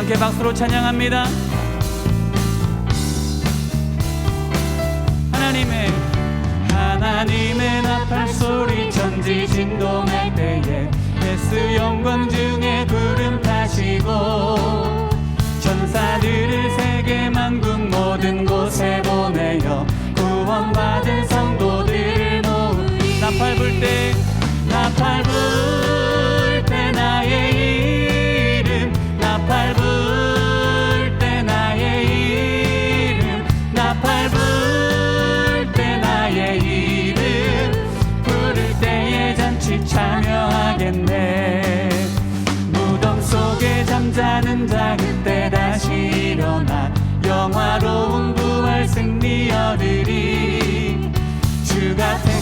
함께 박수로 찬양합니다. 하나님의 하나님의 나팔 소리 천지 진동할 때에 예수 영광 중에 구름 타시고 천사들을 세계 만국 모든 곳에 보내어 구원받은 성도들을 모으리 나팔 불때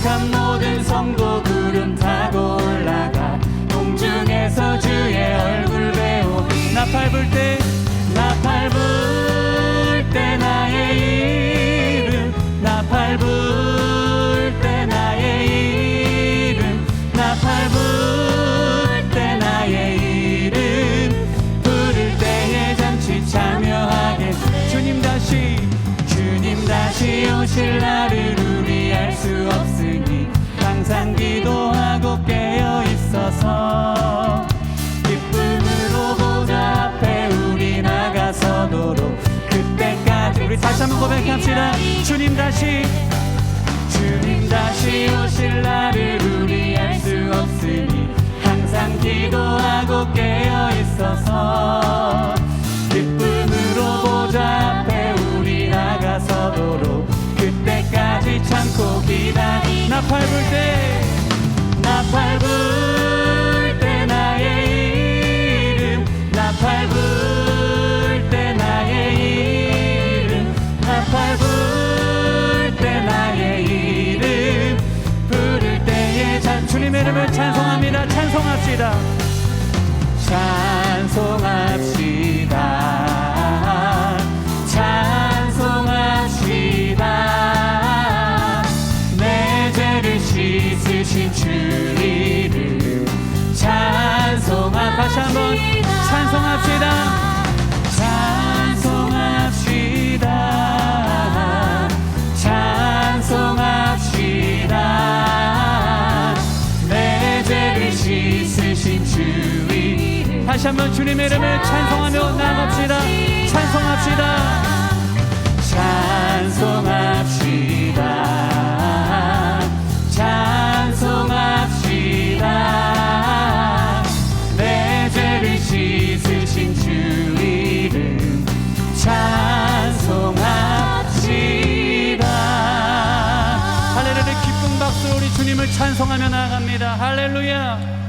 택한 모든 성도 구름 타고 올라가 공중에서 주의 얼굴 배우 나팔 불 때 나팔 불 때 나의 이름 나팔 불 때 나의 이름 나팔 불 때 나의 이름. 부를 때에 잔치 참여하게 주님 다시 주님 다시 오실 날을 항상 기도하고 깨어 있어서 기쁨으로 보좌 앞에 우리 나가서도록 그때까지 우리 다시 한번 고백합시다. 주님 다시 주님 다시 오실 날을 기다리 나팔 불때 나팔 불때 나의 이름 나팔 불때 나의 이름 나팔 불때 나의 이름 부를 때에 찬 주님의 이름을 찬송합니다. 찬송합시다 다시 한번 주님의 이름을 찬송하며 나갑시다. 찬송합시다. 찬송합시다. 찬송합시다. 내 죄를 씻으신 주 이름 찬송합시다. 할렐루야 기쁜 박수로 우리 주님을 찬송하며 나아갑니다. 할렐루야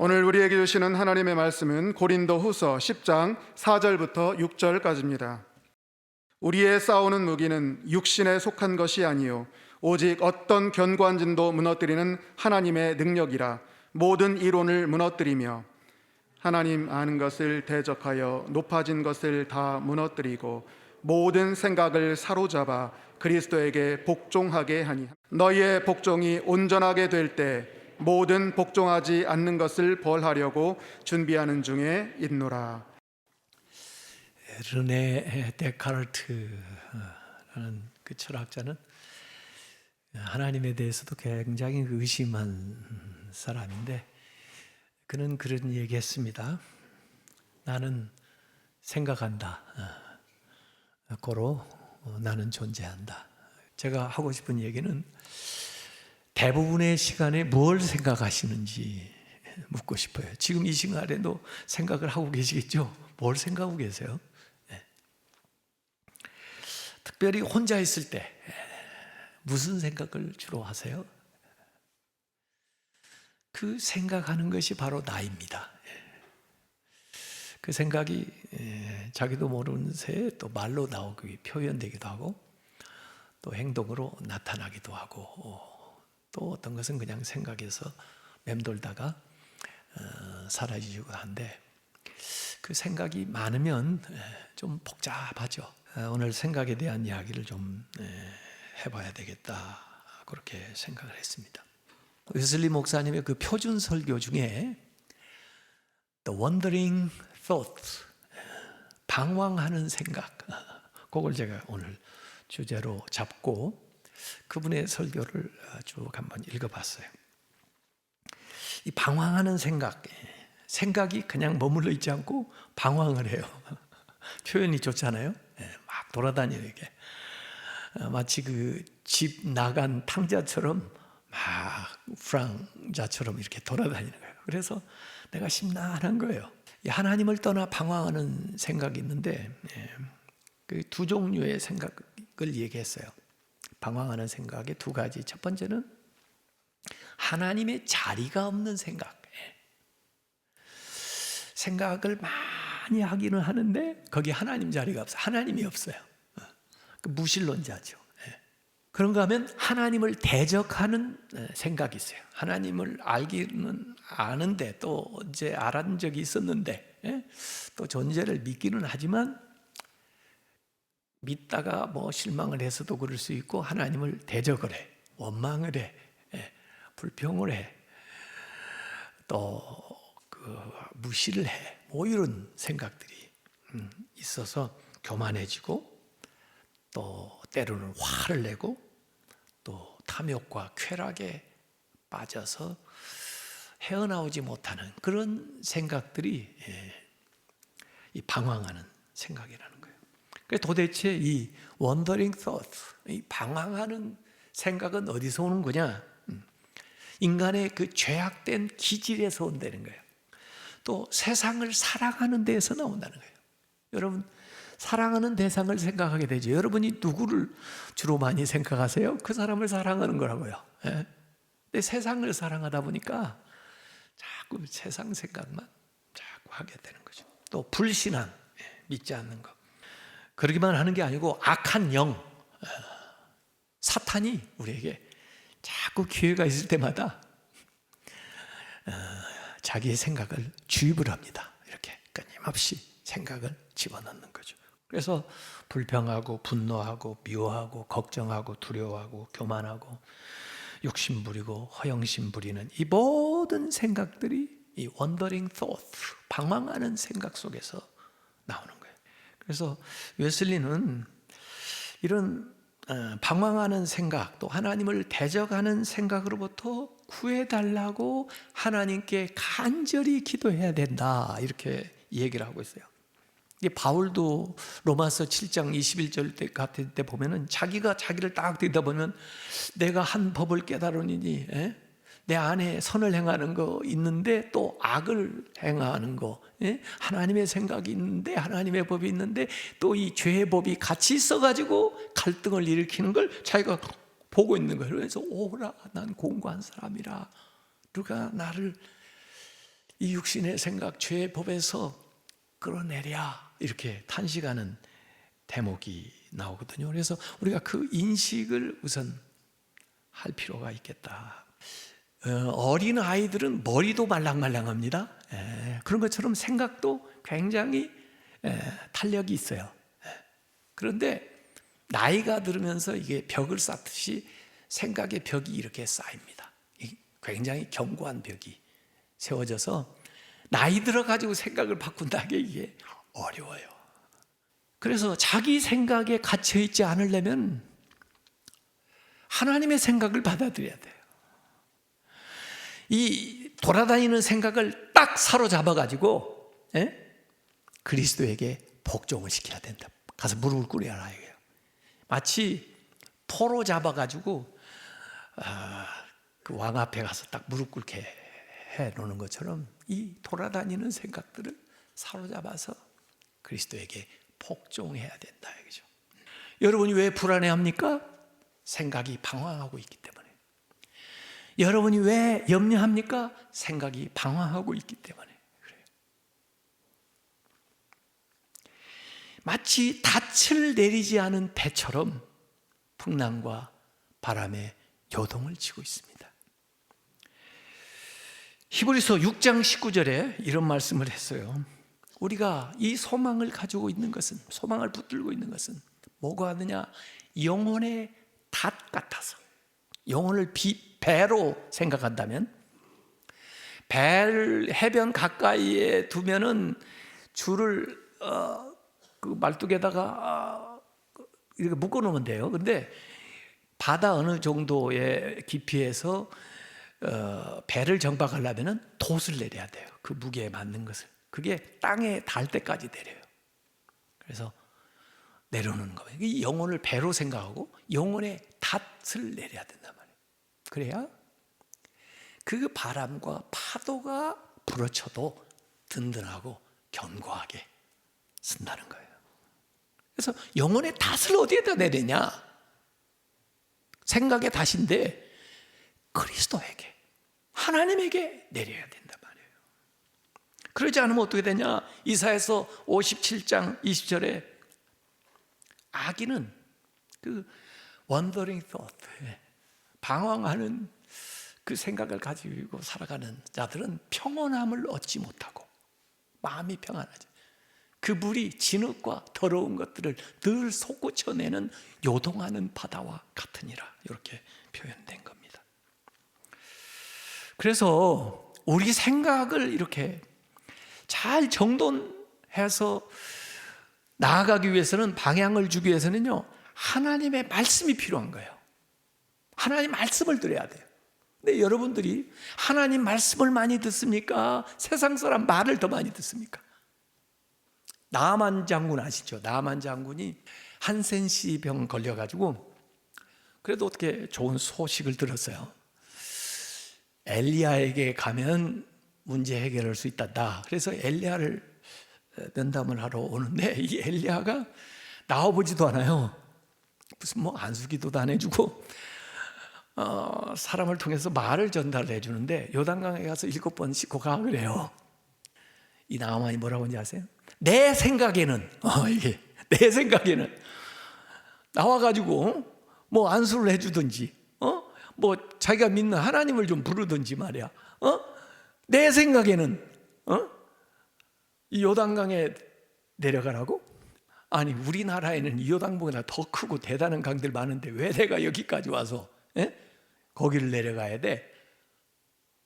오늘 우리에게 주시는 하나님의 말씀은 고린도 후서 10장 4절부터 6절까지입니다. 우리의 싸우는 무기는 육신에 속한 것이 아니요 오직 어떤 견관진도 무너뜨리는 하나님의 능력이라 모든 이론을 무너뜨리며 하나님 아는 것을 대적하여 높아진 것을 다 무너뜨리고 모든 생각을 사로잡아 그리스도에게 복종하게 하니 너희의 복종이 온전하게 될때 모든 복종하지 않는 것을 벌하려고 준비하는 중에 있노라. 르네 데카르트라는 그 철학자는 하나님에 대해서도 굉장히 의심한 사람인데 그는 그런 얘기했습니다. 나는 생각한다. 어, 고로 어, 나는 존재한다. 제가 하고 싶은 얘기는 대부분의 시간에 뭘 생각하시는지 묻고 싶어요. 지금 이 시간에도 생각을 하고 계시겠죠? 뭘 생각하고 계세요? 예. 특별히 혼자 있을 때 무슨 생각을 주로 하세요? 그 생각하는 것이 바로 나입니다. 예. 그 생각이 예, 자기도 모르는 새에 또 말로 나오기 표현되기도 하고 또 행동으로 나타나기도 하고 어, 또 어떤 것은 그냥 생각에서 맴돌다가 어, 사라지기도 한데 그 생각이 많으면 에, 좀 복잡하죠. 어, 오늘 생각에 대한 이야기를 좀 에, 해봐야 되겠다 그렇게 생각을 했습니다. 웨슬리 목사님의 그 표준 설교 중에 The Wandering Thoughts, 방황하는 생각. 그걸 제가 오늘 주제로 잡고 그분의 설교를 쭉 한번 읽어봤어요. 이 방황하는 생각, 생각이 그냥 머물러 있지 않고 방황을 해요. 표현이 좋잖아요. 예, 막 돌아다니는 게 어, 마치 그 집 나간 탕자처럼 막 프랑자처럼 이렇게 돌아다니는 거예요. 그래서 내가 심란한 거예요. 이 하나님을 떠나 방황하는 생각이 있는데 예, 그두 종류의 생각을 얘기했어요. 방황하는 생각의 두 가지. 첫 번째는 하나님의 자리가 없는 생각. 예. 생각을 많이 하기는 하는데 거기 하나님 자리가 없어요. 하나님이 없어요. 어. 그 무신론자죠. 예. 그런가 하면 하나님을 대적하는 예, 생각이 있어요. 하나님을 알기는 아는데 또 이제 알았는 적이 있었는데 예? 또 존재를 믿기는 하지만 믿다가 뭐 실망을 해서도 그럴 수 있고 하나님을 대적을 해 원망을 해 예, 불평을 해또 그 무시를 해. 뭐 이런 생각들이 음, 있어서 교만해지고 또 때로는 화를 내고 또 탐욕과 쾌락에 빠져서 헤어나오지 못하는 그런 생각들이 예, 이 방황하는 생각이라는. 그래서 도대체 이 wandering thought, 이 방황하는 생각은 어디서 오는 거냐? 음, 인간의 그 죄악된 기질에서 온다는 거예요. 또 세상을 사랑하는 데에서 나온다는 거예요. 여러분 사랑하는 대상을 생각하게 되죠. 여러분이 누구를 주로 많이 생각하세요? 그 사람을 사랑하는 거라고요. 예? 근데 세상을 사랑하다 보니까 자꾸 세상 생각만 자꾸 하게 되는 거죠. 또 불신앙, 예, 믿지 않는 것. 그러기만 하는 게 아니고 악한 영, 어, 사탄이 우리에게 자꾸 기회가 있을 때마다 어, 자기의 생각을 주입을 합니다. 이렇게 끊임없이 생각을 집어넣는 거죠. 그래서 불평하고 분노하고 미워하고 걱정하고 두려워하고 교만하고 욕심 부리고 허영심 부리는 이 모든 생각들이 이 wandering thought, 방황하는 생각 속에서 나오는. 그래서 웨슬리는 이런 어, 방황하는 생각, 또 하나님을 대적하는 생각으로부터 구해달라고 하나님께 간절히 기도해야 된다. 이렇게 얘기를 하고 있어요. 이 바울도 로마서 7장 21절 때 같은 때 보면은 자기가 자기를 딱 듣다 보면 내가 한 법을 깨달으니 에? 내 안에 선을 행하는 거 있는데 또 악을 행하는 거 예? 하나님의 생각이 있는데 하나님의 법이 있는데 또 이 죄의 법이 같이 있어가지고 갈등을 일으키는 걸 자기가 보고 있는 거예요. 그래서 오라 난 공고한 사람이라 누가 나를 이 육신의 생각 죄의 법에서 끌어내랴 이렇게 탄식하는 대목이 나오거든요. 그래서 우리가 그 인식을 우선 할 필요가 있겠다. 어, 린 아이들은 머리도 말랑말랑합니다. 예, 그런 것처럼 생각도 굉장히 예, 탄력이 있어요. 예, 그런데 나이가 들으면서 이게 벽을 쌓듯이 생각의 벽이 이렇게 쌓입니다. 굉장히 견고한 벽이 세워져서 나이 들어가지고 생각을 바꾼다는 게 이게 어려워요. 그래서 자기 생각에 갇혀 있지 않으려면 하나님의 생각을 받아들여야 돼요. 이 돌아다니는 생각을 딱 사로잡아 가지고 그리스도에게 복종을 시켜야 된다. 가서 무릎을 꿇어라 이게요. 마치 포로 잡아 가지고 아, 그 왕 앞에 가서 딱 무릎 꿇게 해 놓는 것처럼 이 돌아다니는 생각들을 사로잡아서 그리스도에게 복종해야 된다 이거죠. 여러분이 왜 불안해합니까? 생각이 방황하고 있기 때문에. 여러분이 왜 염려합니까? 생각이 방황하고 있기 때문에 그래요. 마치 닻을 내리지 않은 배처럼 풍랑과 바람에 요동을 치고 있습니다. 히브리서 6장 19절에 이런 말씀을 했어요. 우리가 이 소망을 가지고 있는 것은 소망을 붙들고 있는 것은 뭐가 하느냐? 영혼의 닷 같아서 영혼을 비, 배로 생각한다면 배를 해변 가까이에 두면은 줄을 어, 그 말뚝에다가 아, 이렇게 묶어 놓으면 돼요. 근데 바다 어느 정도의 깊이에서 어, 배를 정박하려면은 돛을 내려야 돼요. 그 무게에 맞는 것을. 그게 땅에 닿을 때까지 내려요. 그래서 내려오는 거예요. 이 영혼을 배로 생각하고 영혼의 닷을 내려야 된단 말이에요. 그래야 그 바람과 파도가 불어쳐도 든든하고 견고하게 쓴다는 거예요. 그래서 영혼의 닷을 어디에다 내리냐? 생각의 닷인데 그리스도에게 하나님에게 내려야 된단 말이에요. 그러지 않으면 어떻게 되냐? 이사에서 57장 20절에 아기는 그 wandering thought, 방황하는 그 생각을 가지고 살아가는 자들은 평온함을 얻지 못하고 마음이 평안하지. 그 물이 진흙과 더러운 것들을 늘 솟구쳐내는 요동하는 바다와 같으니라 이렇게 표현된 겁니다. 그래서 우리 생각을 이렇게 잘 정돈해서 나아가기 위해서는 방향을 주기 위해서는요 하나님의 말씀이 필요한 거예요. 하나님 말씀을 들어야 돼요. 근데 여러분들이 하나님 말씀을 많이 듣습니까? 세상 사람 말을 더 많이 듣습니까? 나만 장군 아시죠? 나만 장군이 한센시 병 걸려가지고 그래도 어떻게 좋은 소식을 들었어요. 엘리야에게 가면 문제 해결할 수 있단다. 그래서 엘리야를 면담을 하러 오는데 이 엘리야가 나와보지도 않아요. 무슨 뭐 안수기도도 안 해주고 어, 사람을 통해서 말을 전달해 주는데 요단강에 가서 일곱 번 씻고 가 그래요. 이 나만이 뭐라고 하는지 아세요? 내 생각에는 어, 이게 내 생각에는 나와가지고 뭐 안수를 해주든지 어? 뭐 자기가 믿는 하나님을 좀 부르든지 말이야. 어? 내 생각에는 어? 이 요단강에 내려가라고? 아니 우리나라에는 이 요단강보다 더 크고 대단한 강들 많은데 왜 내가 여기까지 와서 에? 거기를 내려가야 돼?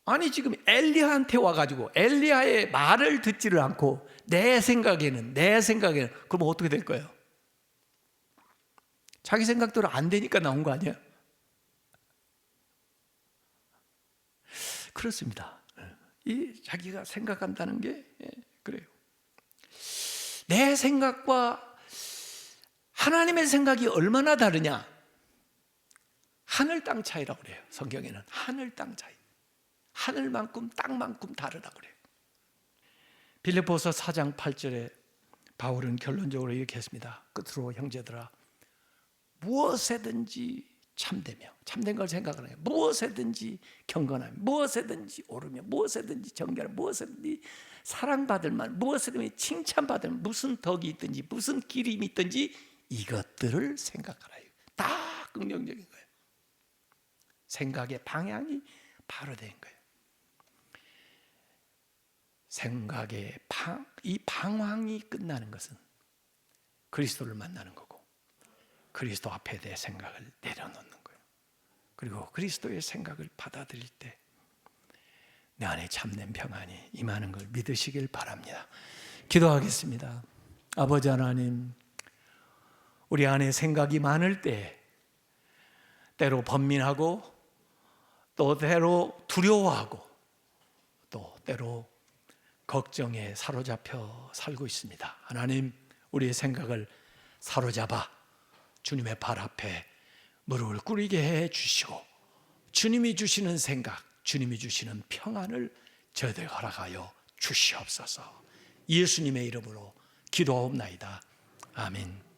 아니 지금 엘리야한테 와가지고 엘리야의 말을 듣지를 않고 내 생각에는 내 생각에는 그럼 어떻게 될 거예요? 자기 생각대로 안 되니까 나온 거 아니야? 그렇습니다. 이 자기가 생각한다는 게 예, 그래요. 내 생각과 하나님의 생각이 얼마나 다르냐? 하늘 땅 차이라고 그래요. 성경에는 하늘 땅 차이. 하늘만큼 땅만큼 다르다고 그래요. 빌립보서 4장 8절에 바울은 결론적으로 이렇게 했습니다. 끝으로 형제들아 무엇에든지 참되며 참된 걸 해요. 무엇에든지 경건하며 무엇에든지 오르며 무엇에든지 정결하며 무엇에든지 사랑받을 만 무엇에든지 칭찬받을 무슨 덕이 있든지 무슨 기림이 있든지 이것들을 생각하라. 다 긍정적인 거예요. 생각의 방향이 바로 된 거예요. 생각의 방, 이 방황이 끝나는 것은 그리스도를 만나는 거고 그리스도 앞에 내 생각을 내려놓는 거예요. 그리고 그리스도의 생각을 받아들일 때 내 안에 참된 평안이 임하는 걸 믿으시길 바랍니다. 기도하겠습니다. 아버지 하나님, 우리 안에 생각이 많을 때 때로 번민하고 또 때로 두려워하고 또 때로 걱정에 사로잡혀 살고 있습니다. 하나님, 우리의 생각을 사로잡아 주님의 발 앞에 무릎을 꿇게 해 주시고 주님이 주시는 생각, 주님이 주시는 평안을 저희들 허락하여 주시옵소서. 예수님의 이름으로 기도하옵나이다. 아멘.